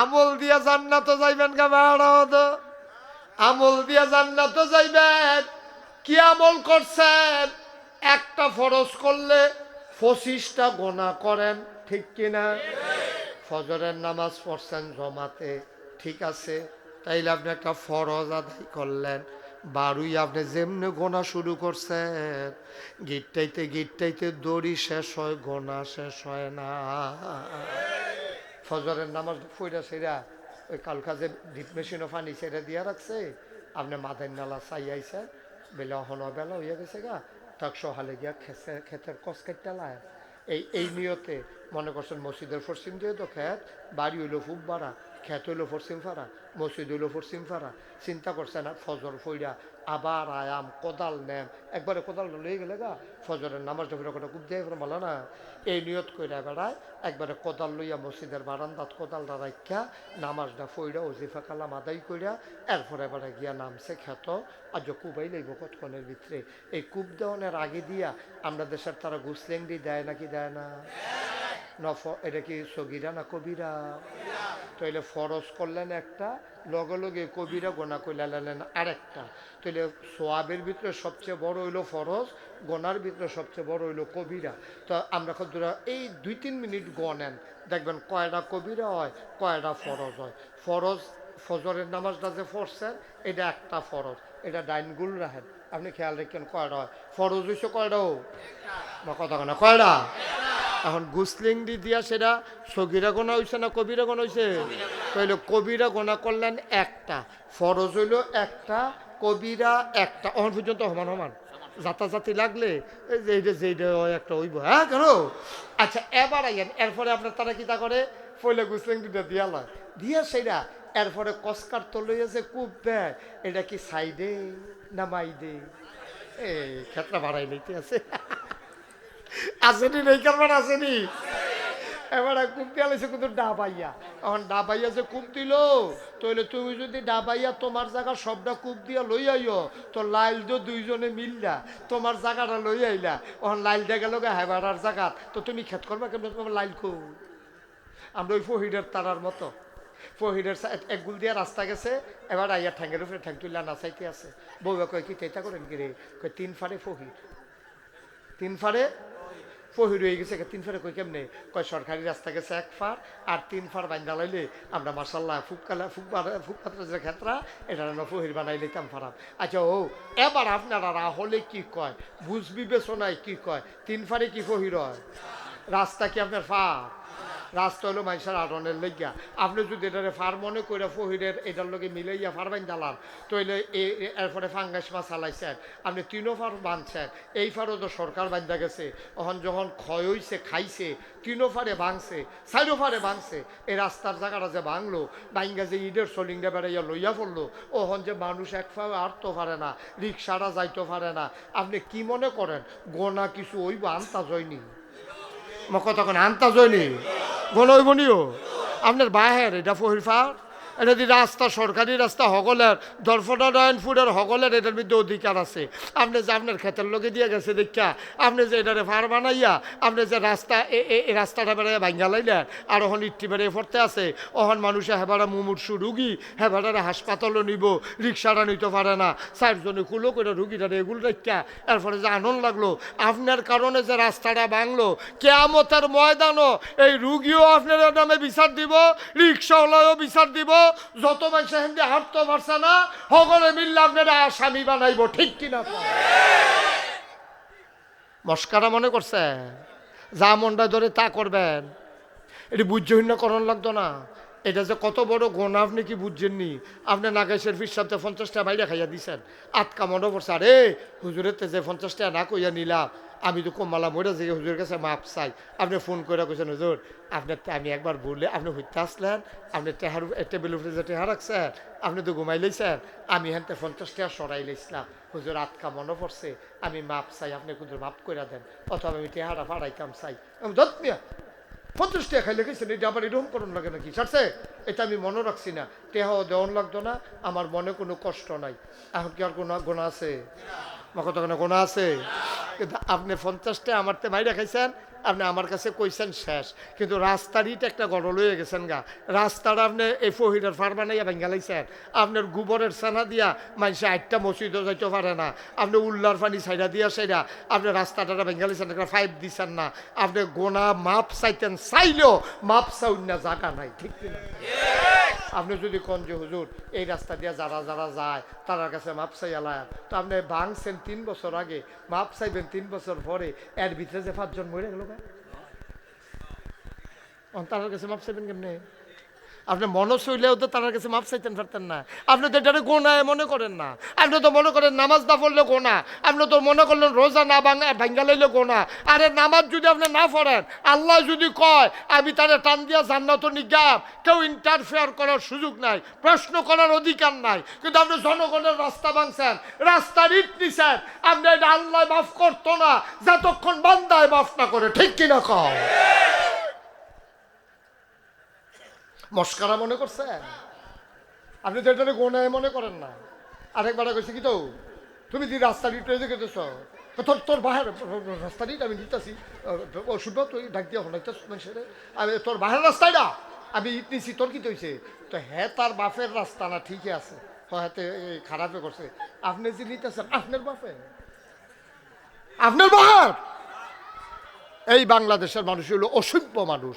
আমল দিয়া জান্নাত যাইবেন গা বাড়াও আমল দিয়া জান্নাত যাইবেন। কি আমল করছেন? একটা ফরজ করলে পঁচিশটা গোনা করেন, ঠিক কিনা? ফজরের নামাজ পড়ছেন জমাতে, ঠিক আছে? তাইলে আপনি একটা ফরজ আদায় করলেন। বারুই আপনি যেমনি গোনা শুরু করছেন, গিটটাইতে গিটটাইতে দড়ি শেষ হয় গোনা শেষ হয় না। ফজরের নামাজ ফইরা সেরা ওই কালকাজে ডিপ মেশিনও পানি সেরা দিয়া রাখছে। আপনি মাথায় নালা চাই আইসে বেলা হন বেলা হইয়া গেছে গা। তাক সহালে গিয়া খেসে, ক্ষেতের কস কেটালায় এই এই নিয়তে মনে করছেন মসজিদের পশ্চিম দিয়ে তো খেত বাড়ি হইল খুব বাড়া ক্ষেত হইল পশ্চিম ফাড়া, মসজিদ হইল পশ্চিম ফাড়া, চিন্তা করছে না, ফজর ফইরা আবার আয়াম, কোদাল নেম, একবারে কোদাল লয়ে গেলে গা, ফজরের নামাজ ডবির কথা খুব দিয়ে বলো না এই নিয়ত কইরা বেড়ায়, একবারে কোদাল লইয়া মসজিদের বারান্দাত কোদালটা রাখা নামাজটা ফইরা ওজিফা কালাম আদায় কইরা, এরপরে এবারে গিয়া নামছে খ্যাত আজ কুবাই লইব কতক্ষণের ভিতরে। এই কূপ দেওয়ানের আগে দিয়া আমরা দেশের তারা গুসলেংডি দেয় নাকি দেয় না? নফ এটা কি সগিরা না কবিরা? তাইলে ফরজ করলেন একটা লগে লগে কবিরা গোনা কইলা লেন আরেকটা। তাইলে সোয়াবের ভিতরে সবচেয়ে বড় হইল ফরজ গোনার ভিতরে সবচেয়ে বড় হইল কবিরা। তো আমরা কতটা এই দুই তিন মিনিট গনেন দেখবেন কয়টা কবিরা হয় কয়টা ফরজ হয়। ফরজ ফজরের নামাজটা যে পড়ছেন এটা একটা ফরজ এটা ডাইনগুল রাখেন। আপনি খেয়াল রাখেন কয়টা হয়। ফরজ হইছে কয়টাও বা কথা কয়টা? এখন গুসলিং দি দিয়া সেটা সগিরা গোনা হয়েছে না কবিরা গোনা হয়েছে তাইলে কবিরা গোনা করলেন একটা, ফরজ হইল একটা, কবিরা একটা। অহন পর্যন্ত সমান সমান। জাতাজাতি লাগলে, এই যে এইটা যে হয় একটা হইব। হ্যাঁ কেন? আচ্ছা এবার আইয়েন, এরপরে আপনার তারা কি তা করে? পয়লা গুসলিং দিটা দিয়া লয়। দিয়া সেটা, এরপরে কসকার তো লইয়া যে কূপ দেয়, এটা কি সাইডে না মাইডে এই ক্ষেত্রা বাড়াই লইতে আছে। আসেনি নেই কারবার আসেনি। এবার দিয়ে আলাইছে কিন্তু ডাবাইয়া এখন ডাবাইয়া যে কূপ দিল তাহলে তুমি যদি ডাবাইয়া তোমার জায়গা সবটা কূপ দিয়া লই আইও, তো লাইল তো দুইজনে মিললা, তোমার জায়গাটা লই আইলা। এখন লাইল দিয়ে গেল গা হেবারার জায়গা, তো তুমি খেত করবা কেমন? তোমার লাইল কো আমরা ওই ফহিদের তারার মতো। ফহিদের এক গুল দিয়া রাস্তা গেছে, এবার আইয়া ঠ্যাঙ্গের উপরে ঠ্যাং তুললা, নাচাইতে আছে। বউবা কয়, কি তেতা করেন কি রে? কয়, তিন ফাড়ে ফহির। তিন ফাড়ে ফহির হয়ে গেছে তিন ফারে কই কেমনে? কয়, সরকারি রাস্তা গেছে এক ফার, আর তিন ফার বান্ধা লাইলে আমরা মার্শাল্লাহ ফুককালা ফুকবার ফুকপাত্র যে ক্ষেত্রা, এটা আমরা ফহির বানাই লইতাম ফারাম। আচ্ছা ও, এবার আপনারা হলে কি কয়? বুঝ বিবেচনায় কি কয়? তিন ফারে কি ফহির হয়? রাস্তা কি আপনার ফার? রাস্তা হলো মানুষের আটনের লইয়া আপনি যদি এটারে ফার মনে করে ফহিরের এটার লগে মিলাইয়া ফার বাইন দালান তইলে এরপরে ফাঙ্গাস মাছ চালাইছেন। আপনি তিনও ফার বাঁধছেন, এই ফারও তো সরকার বান্ধা গেছে। ওখান যখন ক্ষয় হইছে, খাইছে, তিনও ফারে ভাঙছে চাইরো ফারে ভাঙছে এই রাস্তার জায়গাটা যে ভাঙলো বাইঙ্গা যে ইডের সলিংটা বেড়াইয়া লইয়া পড়ল ওহন যে মানুষ এক ফা আটতে পারে না, রিক্সাটা যাইতে পারে না। আপনি কি মনে করেন, গোনা কিছু ওই আনতাজ হয়নি আমার কথা কোন আনতাজ হয়নি গণ হইবনিও আপনার বাহের এটা ফহিরফার এটা যদি রাস্তা সরকারি রাস্তা হগলের দরফটা নারায়ণপুরের হগলের এটার মধ্যে অধিকার আছে। আপনি যে আপনার ক্ষেতের লোকে দিয়ে গেছে দেখা, আপনি যে এটারে ফার বানাইয়া, আপনি যে রাস্তা এই রাস্তাটা বেড়ে ভাঙ্গা লাইলেন, আর ওখান ইট্টি বেড়ে পড়তে আছে ওখান মানুষে হেবারা মুমূর্ষু রুগী হেবারে হাসপাতালও নিব, রিক্সাটা নিতে পারে না, চারজনে কুলো করে রুগীটা এগুলো দেখা, এরপরে যে আনন্দ লাগল, আপনার কারণে যে রাস্তাটা ভাঙলো, কেয়ামতের ময়দানও এই রুগীও আপনার নামে বিচার দিব রিক্সাওয়ালাও বিচার দিব যত মানুষ হিন্দি হাঁটতে পারছে না, সকলে মিললে আপনারা আসামি বানাইব, ঠিক কিনা? মস্কারা মনে করছে? যা মনটা ধরে তা করবেন। এটি বুঝ্যহীনকরণ লাগতো না। এটা যে কত বড় গোনা আপনি কি বুঝছেননি? আপনি নাগেশের ফির সাথে পঞ্চাশটা বাইরে খাইয়া দিছেন। আটকা মনে পড়ছে, আরে হুজুরের যে পঞ্চাশটা না কইয়া নিলাম আমি তো কমালা মরে যে হুজুরের কাছে মাপ চাই। আপনি ফোন করে কইছেন, হুজুর আপনার আমি একবার বললে আপনি হইতে আসলেন, আপনি টেহার টেবিল উপরে যে টেহা রাখছেন, আপনি তো ঘুমাই লইছেন। আমি হেনতে পঞ্চাশ টাকা সরাই লইছিলাম। হুজুর, আটকা মনে পড়ছে, আমি মাপ চাই, আপনি হুজুর মাপ করে দেন। অথবা আমি টেহারা ফাড়াইতাম চাই। আমি দত মিয়া, পঞ্চাশ টাকা খাইলে গেছেন এটা আবার এরকম করুন লাগে নাকি? ছাড়ছে? এটা আমি মনে রাখছি না। টেহাও দেওয়ান লাগতো না, আমার মনে কোনো কষ্ট নাই। এখন কি আর কোনো গোনা আছে? কত কোনো গোনা আছে? কিন্তু আপনি পঞ্চাশটা আমার তে মাইরা খাইছেন, আপনি আমার কাছে কইছেন শেষ। কিন্তু রাস্তারই একটা গড়ল হয়ে গেছেন গা। রাস্তাটা আপনি এই ফহিরের ফার বানাইয়া ভেঙ্গালাইছেন আপনার গোবরের সানা দিয়া মানুষে আটটা মসজিদও যাইতে পারে না। আপনি উল্লার পানি সাইডা দিয়া সাইডা আপনি রাস্তাটা ভেঙ্গালাইছেন একটা ফাইভ দিছেন না। আপনি গোনা মাপ চাইতেন, চাইলেও মাপ চাউন না জায়গা নাই, ঠিক কিনা? আপনি যদি কোন যে হুজুর, এই রাস্তা দিয়ে যারা যারা যায়, তারার কাছে মাপ আলায় তো আপনি ভাঙছেন তিন বছর আগে, মাপ চাইবেন তিন বছর পরে, এর ভিতরে যে পাঁচজন মরে গেল তার কাছে মাপ চাইবেন কেমনে? আপনি মনে চইলেও তো তার কাছে মাপ চাইতেন পারতেন না। আপনি তো এটা গোনায় মনে করেন না। আপনি তো মনে করেন নামাজ না পড়লে গোনা। আপনি তো মনে করলেন রোজা না ভাঙা ভাঙ্গা গোনা। আরে নামাজ যদি আপনি না পড়েন, আল্লাহ যদি কয়, আমি তারে টান দিয়া জান্নাত নিগাম। কেউ ইন্টারফেয়ার করার সুযোগ নাই, প্রশ্ন করার অধিকার নাই। কিন্তু আপনি জনগণের রাস্তা ভাঙছেন, রাস্তার ইট নিছেন। আপনি এটা আল্লাহ মাফ করতো না, যতক্ষণ বান্দায় মাফ না করে। ঠিক কিনা কয়? মস্কারা মনে করছেন আপনি তো এটা গোনায় মনে করেন না। আরেকবার কইছি কি তো, তুমি যে রাস্তা দিতে গেতেছ তোর তোর বাহার রাস্তা দিন আমি দিতেছি। ওষুধ তুই ডাক দিয়া হনাইতেছ মানুষের। আমি তোর বাহার রাস্তাটা আমি ইট তোর কি তৈছে তো হ্যাঁ তার বাপের রাস্তা না, ঠিকই আছে। এই খারাপে করছে। আপনি যে নিতেছেন, আপনার বাপে? আপনার বাহার এই বাংলাদেশের মানুষ হলো অসভ্য মানুষ।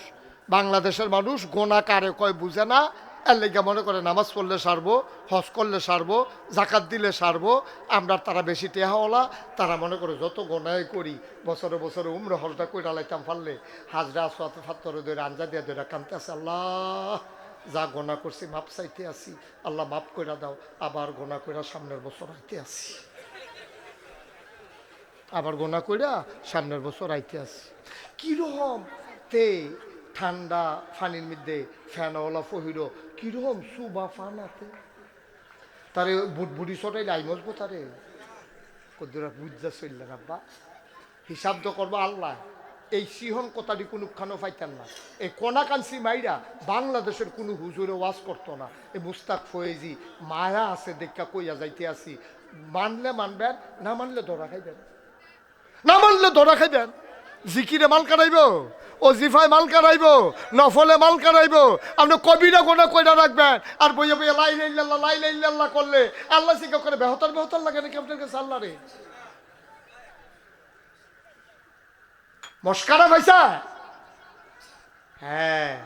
বাংলাদেশের মানুষ গোনা কারে কয় বুঝে না? এর লেগে মনে করে নামাজ পড়লে সারবো, হজ করলে সারবো, জাকাত দিলে সারবো, আমরা তারা বেশি টেহাওয়ালা তারা মনে করে যত গোনায় করি, বছরে বছরে উমরে হজটা কইরা লাইতাম পারলে হাজরা সোয়াত ফাত্তরে ধরে আঞ্জা দিয়ে ধরে কানতে আছে, আল্লাহ, যা গোনা করছি মাপ চাইতে আসি আল্লাহ মাপ কইরা দাও, আবার গোনা কইরা সামনের বছর আইতে আসি আবার গোনা কইরা সামনের বছর আইতে আসি কীরকম তে ঠান্ডা ফানির মধ্যে ফ্যানওয়ালা ফহিরো, কীরকম সুবা ফান আছে? তারে বুট বুড়ি সটাই লাই মজবো তারে কদ্দুরা বুঝা চললে রাব্বা হিসাব তো করব আল্লাহ, এই সিহন কথাটি কোনো খানো পাইতেন না। এই কোনাকাঞ্চি মাইরা বাংলাদেশের কোনো হুজুরে ওয়াজ করতো না। এই মুস্তাক ফয়েজি, মায়া আছে দেখা কইয়া যাইতে আসি। মানলে মানবেন, না মানলে ধরা খাইবেন। না মানলে ধরা খাইবেন। জিকিরে মাল কাটাইব ও জিফায় মাল কাটাইব, নফলে মাল কাটাইব। আপনি কবিরা গোনা কইরা রাখবেন। আর বইয়ে বইয়ে লাই লাইল্লাহ লাই লাইল্লাহ করলে আল্লাহ শিক্ষা করে বেহতর বেহতর লাগে নাকি আপনার কাছে আল্লাহ রে? মস্কারা ভাইসা? হ্যাঁ।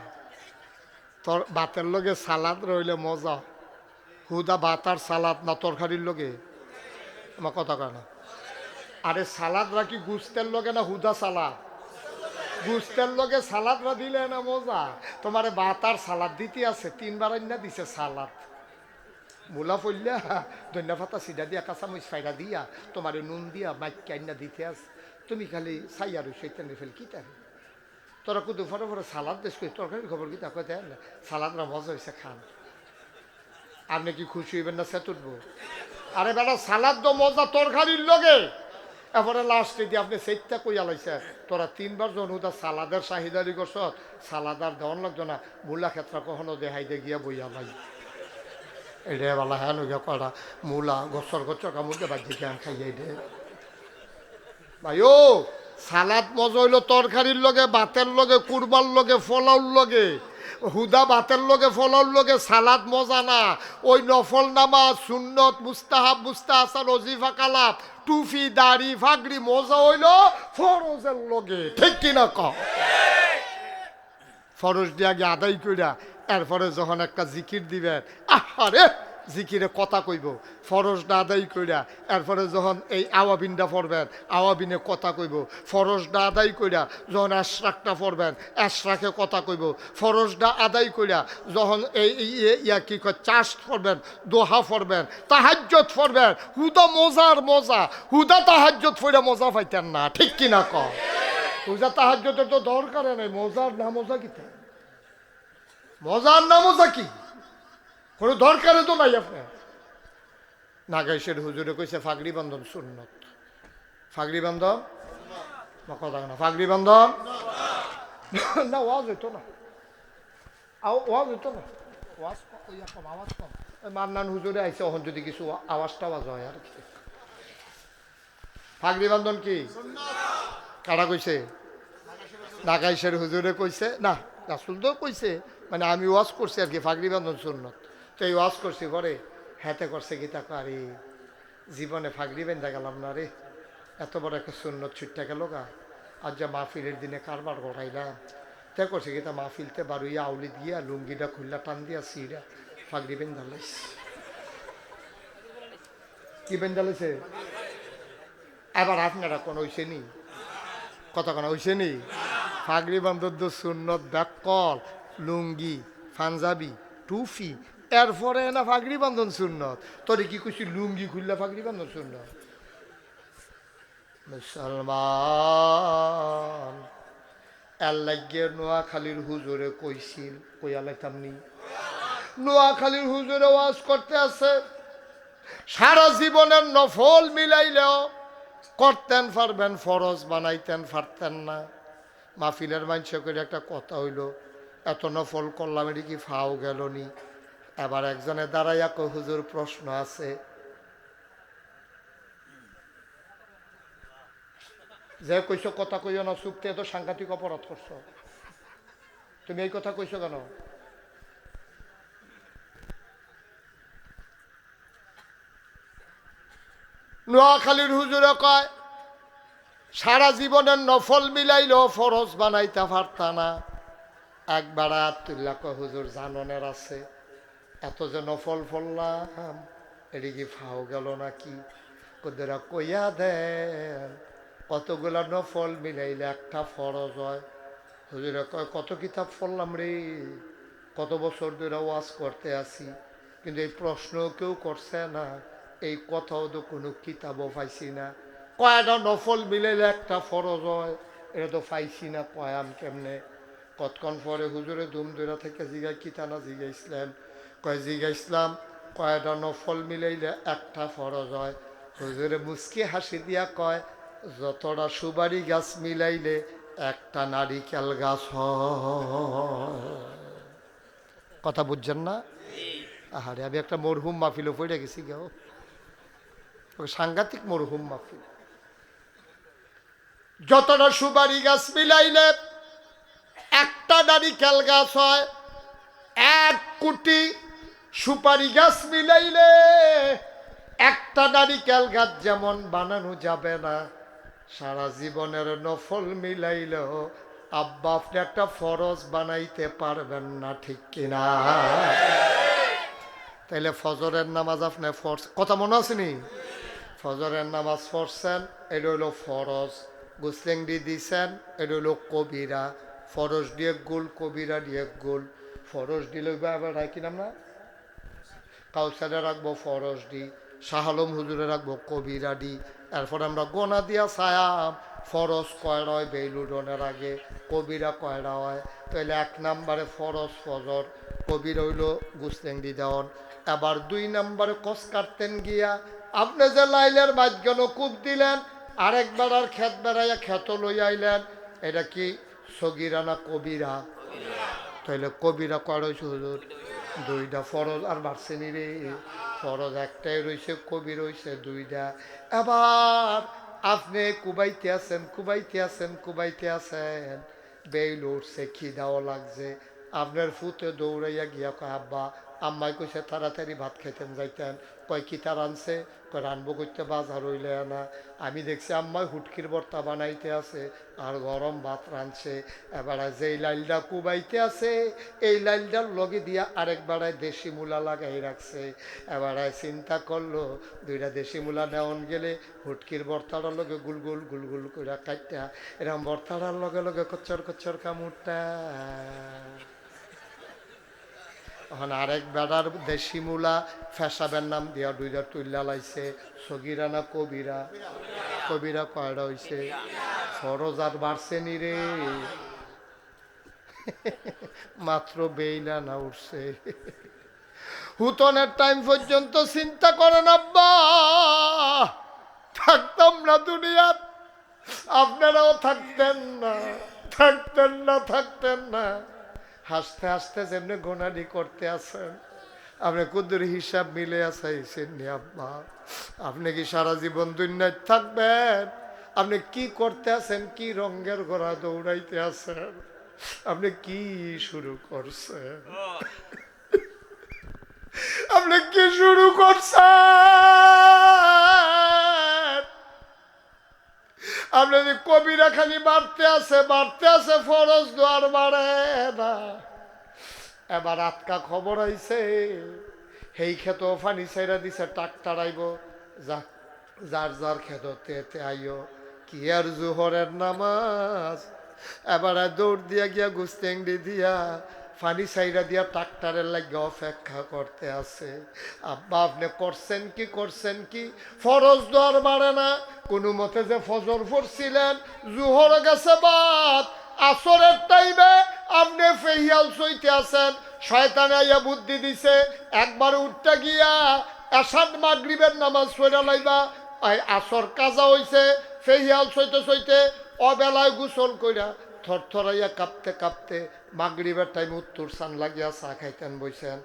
তোর ভাতের লগে সালাদ রইলে মজা। হুদা ভাত আর সালাদ না তরকারির লগে? আমার কথা কয় না। আরে সালাদ রাখি গুস্তের লগে না হুদা সালাদ? গুস্তের লগে সালাদরা দিলে না মজা। তোমারে ভাত আর সালাদ দিতে আছে, তিনবার আইনা দিছে সালাদ। মূলা পড়লিয়া ধন্যা পাতা সিডা দিয়া, কাঁচামরিচ ফাইরা দিয়া, তোমারে নুন দিয়া মাইক আইনা দিতে আছে। তুমি খালি সাইয়া রইছো ইত্যাদি ফেল কি তাই তোরা কুদু ফটো ফটো সালাদ দেশ কই, তরকারির খবর কি তা কইতে না সালাদরা মজা হয়েছে খান। আপনি কি খুশি হইবেন না সে আরে বেটা সালাদ তো মজা তরকারির লগে। এরপরে লাস্টে দিয়ে আপনি সেইটা কইয়া লাইছে, তোরা তিনবার জন উদা সালাদের চাহিদারি করছ, সালাদার দেওয়ান লাগতো না, মূলা ক্ষেত্র কখনো দেখাই দে গিয়া বইয়া লাই এটা বলা হ্যাঁ নইয়া করা মূলা গছর গছর কামড়কে বাজি কেন খাইয়াই দে। ভাই ও সালাদ মজা হইল তরকারির লগে, ভাতের লগে কুরবার লগে, ফলাউর লগে। হুদা বাতের লোকে ফলর লোকে সালাদ মজা না। ওই নফল নামা সুন্নত, মুস্তাহাব মুস্তাহাসান অজিফা কালাপ টুফি, দাড়ি, ফাগড়ি, মজা হইল ফরজের লগে। ঠিক কিনা ক ফরজ দিয়ে আগে আদায় কইরা, এরপরে যখন একটা জিকির দিবেন, আহারে! জিকিরে কথা কইব। ফরজ না আদায় কইরা, এরপরে যখন এই আওয়াবিনটা পড়বেন, আওয়াবিনে কথা কইব। ফরজটা আদায় কইরা যখন আশরাকটা পড়বেন, আশরাকে কথা কইব। ফরজটা আদায় কইরা যখন এই ইয়া কি কয় চাষ পড়বেন, দোহা পড়বেন তাহাজ্জত পড়বেন, হুদা মজার মজা। হুদা তাহাজ্জত পড়ে মজা পাইতেন না, ঠিক কিনা ক হুদা তাহাজ্জতের তো দরকার নেই, মজার না মজা কি? মজার না মজা কি? কোনো দরকারে তো নাই আপনার। নাগাইশের হুজুরে কইছে, ফাগড়ি বন্ধন সুন্নত। ফাগড়ি বন্ধন বা কথা না। ফাগড়ি বন্ধন না, ওয়াজ হইতো না। ওয়াজ হইতো না? ওয়াজ কম আওয়াজ কম। মান্নান হুজুরে আইছে ওখান যদি কিছু আওয়াজ হয় আর কি। ফাগড়ি বন্ধন কি? কারা কইছে? নাগাইশের হুজুরে কইছে। না, রাসুল তো কইছে। মানে আমি ওয়াজ করছি আর কি ফাগরি বান্ধন সুন্নত। তো এই ওয়াজ করছি পরে হাতে করছে তাকে আরে জীবনে ফাগরি বেঁধে গেলাম না রে। এত বড় একটা সুন্নত ছুটটা গেল গা। আজ যা মাহফিলের দিনে কারবার গড়াইলাম, তে করছে কি তা মাহফিলতে বারুইয়া আউলি দিয়া, লুঙ্গিটা খুললা টান দিয়া সিরা ফাগরি বেঁধালাইস কি বেঁধালাইছে এবার আপনারা কোন হইছে নি? কত কোন হইছে নি? ফাগরি বান্ধব সুন্নত ব্যাকল, লুঙ্গি, পাঞ্জাবি টুফি এরপরে না ফাগরি বান্ধন সুন্নত। তোরে কি কইছি, লুঙ্গি খুললা ফাগরি বান্ধন সুন্নত? মুসলমান এল্লাগিয়ে নোয়াখালীর হুজুরে কইছিল, কইয়া লাইতাম নি। নোয়াখালীর হুজুরে ওয়াজ করতে আছে, সারা জীবনের নফল মিলাইলেও করতেন পারবেন, ফরজ বানাইতেন, পারতেন না। মাহফিলের মানুষে করে একটা কথা হইল, এত নফল করলাম, এটি কি ফাও গেল নি? এবার একজনে দাঁড়াইয়া কো হুজুর, প্রশ্ন আছে। যে কইছো, কথা কইও না চুপতে এত সাংঘাতিক অপরাধ করছ। তুমি এই কথা কইছো কেন? নোয়াখালীর হুজুরে কয়, সারা জীবনের নফল মিলাইলেও ফরজ বানাইতে পারতা না। একবার আতুল্লাহ কয়, হুজুর, জাননের আছে। এত যে নফল ফললাম এটি কি ফাও গেল নাকি? কোদেরা কইয়া দেন কতগুলা নফল মিলাইলে একটা ফরজ হয়। হুজুরে কয়, কত কিতাব ফললাম রে? কত বছর ধরে ওয়াজ করতে আসি কিন্তু এই প্রশ্ন কেউ করছে না, এই কথাও তো কোনো কিতাবও পাইছি না। কয়টা নফল মিলাইলে একটা ফরজ হয়, এটা তো পাইছি না কয়াম কেমনে? কতক্ষণ পরে হুজুরে ধুম ধরা থেকে জিগাই কিতানা জিগাইছিলেন? কয় জিগাইছিলাম কয়টা নফল মিলাইলে একটা ফরজ হয়। হুজুরে মুসকি হাসি দিয়া কয়, যতটা সুবারি গাছ মিলাইলে একটা নারিকেল গাছ কথা বুঝছেন না? আহারে, আমি একটা মরহুম মাহফিলও পড়ে গেছি গেও সাংঘাতিক মরহুম মাহফিল। যতটা সুপারি গাছ মিলাইলে একটা নারিকেল গাছ হয়, এক কোটি সুপারি গাছ মিলাইলে একটা নারিকেল গাছ যেমন বানানো যাবে না, সারা জীবনের নফল মিলাইলেও আব্বা আপনি একটা ফরজ বানাইতে পারবেন না, ঠিক কিনা? তাইলে ফজরের নামাজ আপনি ফরজ কথা মনে আছে নি? ফজরের নামাজ পড়ছেন এটা হলো ফরজ। গুসলেংডি দিছেন, এটা হলো কবিরা। ফরজ দিয়ে গোল, কবিরা দিয়ে গোল। ফরজ দিলে এবার রাখি নাম না? কাউসারে রাখব ফরজ দি শাহালম হুজুরে রাখব কবিরা দি। এরপর আমরা গোনা দিয়া ছায়াম ফরস কয়রা হয় বেলুডনের আগে, কবিরা কয়রা হয়। তাহলে এক নম্বরে ফরস ফজর, কবির হইল গুসলেংডি দেওয়ান। এবার দুই নম্বরে কস কাটতেন গিয়া, আপনি যে লাইলের মাঝখান কূপ দিলেন, আরেকবার আর খেত বেড়াইয়া খেত লই আইলেন, এটা কি সগিরা না কবিরা? তাইলে কবিরা কয় রয়েছে হুজুর? দুইটা ফরজ আর বাড়ছে নি রে ফরজ একটাই রয়েছে, কবি রয়েছে দুইটা এবার আপনি কুবাইতে আছেন কুবাইতে আছেন কুবাইতে আছেন। বেইল উঠছে, খিদাও লাগছে। আপনার ফুতে দৌড়াইয়া গিয়া আব্বা আম্মাই কইছে তাড়াতাড়ি ভাত খাইতেন, যাইতেন। কয়, কি তার আনছে? কয়, রানবো করতে বাজার হইলে না। আমি দেখছি আম্মাই হুটকির বর্তা বানাইতে আছে আর গরম ভাত রাঁধছে। এবারে যেই লাইলটা কুবাইতে আছে, এই লাইলটার লগে দিয়া আরেক বেড়ায় দেশি মূলা লাগাই রাখছে। এবারে চিন্তা করল, দুইটা দেশি মূলা নেওয়ান গেলে হুটকির ভর্তাটার লগে গুলগুল গুলগুল করে কাটটা এরকম ভর্তাটার লগে লগে কচ্চর কচ্চর কামুরটা। এখন আরেক বেড়ার দেশি মূলা, ফেসাবের নাম দিয়া দুইটা তুল্লা লাইছে সগিরা না কবিরা। কবিরা কয়টা হইছে? ফরজ আর বাড়ছে নি রে। মাত্র বেইলা না উঠছে। হুতনের টাইম পর্যন্ত চিন্তা করেন আব্বা। থাকতাম না দুনিয়াত। আপনারাও থাকতেন না থাকতেন না থাকতেন না। হাসতে হাসতে যেমনি গোনানি করতে আছেন আপনি কুদুর হিসাব মিলে আসাইছেন নি আব্বা। আপনি কি সারা জীবন দুনিয়ায় থাকবেন? আপনি কি করতে আছেন? কি রঙ্গের ঘোড়া দৌড়াইতে আছেন? আপনি কি শুরু করছেন? আপনি কি শুরু করছেন? আপনি যে কবিরা খালি বাড়তে আছে বাড়তে আছে ফরজ দোয়ার বাড়ে না। এবার আটকা খবর আইছে সেই ক্ষেত ফানি সাইরা দিছে ট্রাক্টার আইব যা, যার যার ক্ষেত তেতে আইও, কি আর জোহরের নামাজ? এবার দৌড় দিয়া গিয়া গুস্তেংডি দিয়া ফানি সাইরা দিয়া ট্রাক্টারের লাগে অপেক্ষা করতে আছে। আব্বা, আপনি করছেন কি করছেন কি? ফরজ দোয়ার বাড়ে না। কোনো মতে যে ফজর পড়ছিলেন, জুহর গেছে বাদ। আসরের টাইমে আপনি ফেহিয়াল সইতে আছেন। শয়তানে আইয়া বুদ্ধি দিছে, একবার উঠতে গিয়া এসাদ মাগরিবের নামাজ সইরা লাইবা। আসর কাজা হইছে, ফেহিয়াল সইতে সইতে অবেলায় গোসল কইরা। থরথরাইয়া কাঁপতে কাঁপতে মাগরিবের টাইম উত্তর সান লাগিয়া চা খাইতেন বইছেন।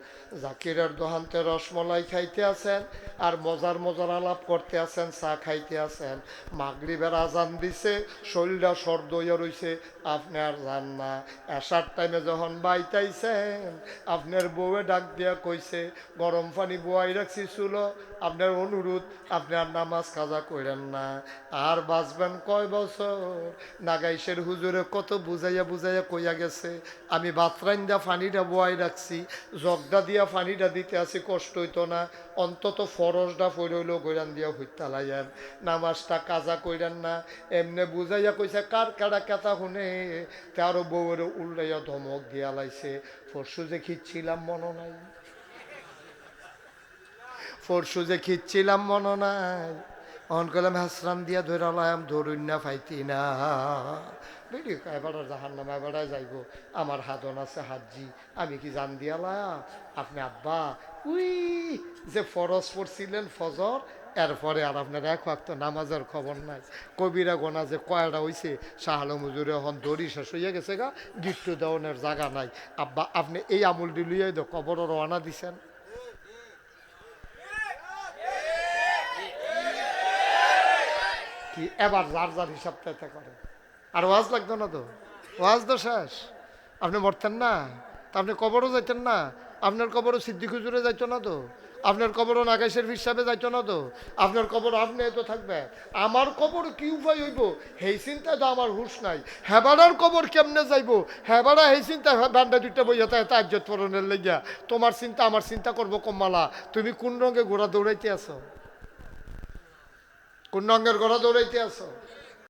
জাকিরের দোহান্তে রসমলাই খাইতে আছেন আর মজার মজার আলাপ করতে আছেন, চা খাইতে আছেন। মাগরিবের আজান দিছে, শরীরটা সর্দ হইয়া রইছে আপনি আর যান না এসার টাইমে যখন বাইতাইছেন, আপনার বউয়ে ডাক দিয়া কইছে, গরম পানি বয়াই রাখছি চুল। আপনার অনুরোধ আপনি আর নামাজ কাজা করেন না। আর বাঁচবেন কয় বছর? নাগাইশের হুজুরে কত বুঝাইয়া বুঝাইয়া কইয়া গেছে, আমি বাতরাইন দিয়া পানিটা বয়াই রাখছি, জগদা দিয়া পানিটা দিতে আসি, কষ্ট হইতো না। অন্তত ফরসটা ফইরইল গৈরান দিয়া হইতালাইয়ান নামাজটা কাজা কইরেন না। এমনে বুঝাইয়া কইছে, কার কারা কেতা শুনে তারও বউয়ের উল্টাইয়া ধমক দিয়া লাইছে পরশু যে খিচ্ছিলাম, মনে নাই। পরশু যে খিচ্ছিলাম, মনে নাই। হাসরাম দিয়া লাম ধরুন না ফাইতি না। বেরি এবার জাহান নামা এবারে যাইব। আমার হাতন আছে হাতজি আমি কি জান দিয়ালাম আপনি আব্বা, উই, যে ফরজ পড়ছিলেন ফজর এরপরে আর আপনার এক ওয়াক্ত নামাজের খবর নাই। কবিরা গোনা যে কয়টা হইছে শাহালো মুজুরে এখন দড়ি শেষ হইয়া গেছে গা, গিট্টু দেওয়ানের জায়গা নাই। আব্বা, আপনি এই আমুলটি লইয়াই তো কবর রওনা দিছেন। কি এবার যার যার হিসাব তাইতে করে। আর ওয়াজ লাগতো না তো? ওয়াজ তো শেষ। আপনি মরতেন না? তা আপনি কবরও যাইতেন না? আপনার কবরও সিদ্ধি খুচুরে যাইতো না তো? আপনার কবরও নাগাইশের হিসাবে যাইতো না তো? আপনার কবর আপনি তো থাকবে। আমার কবর কি উপায় হইব? সেই চিন্তা তো আমার হুশ নাই। হেবাড়ার কবর কেমনে যাইব? হেবাড়া সেই চিন্তা বান্ডা দুইটা বইয়া তাই তাজ্জত পরনের লেগিয়া। তোমার চিন্তা, আমার চিন্তা করব কম্মালা। তুমি কোন রঙে ঘোড়া দৌড়াইতে আছো? কোন রঙের ঘোড়া দৌড়াইতে আছো?